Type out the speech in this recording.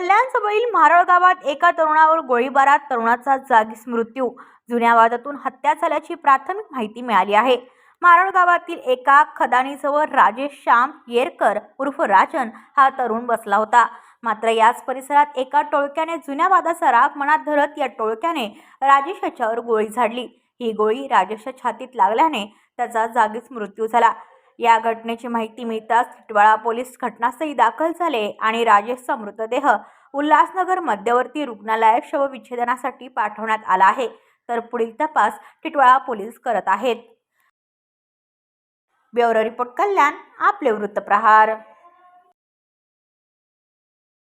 कल्याणजवळील म्हारळ गावात एका तरुणावर गोळीबारात तरुणाचा जागीच मृत्यू. जुन्या वादातून हत्या झाल्याची प्राथमिक माहिती मिळाली आहे. मारळ गावातील एका खदानीजवळ राजेश श्याम येरकर उर्फ राजन हा तरुण बसला होता. मात्र याच परिसरात एका टोळक्याने जुन्या वादाचा राग मनात धरत या टोळक्याने राजेश याच्यावर गोळी झाडली. ही गोळी राजेशच्या छातीत लागल्याने त्याचा जागीच मृत्यू झाला. या घटनेची माहिती मिळताच टिटवाळा पोलीस घटनास्थळी दाखल झाले आणि राजेशचा मृतदेह उल्हासनगर मध्यवर्ती रुग्णालयात शवविच्छेदनासाठी पाठवण्यात आला आहे. तर पुढील तपास टिटवाळा पोलीस करत आहेत. ब्युरो रिपोर्ट कल्याण आपले वृत्तप्रहार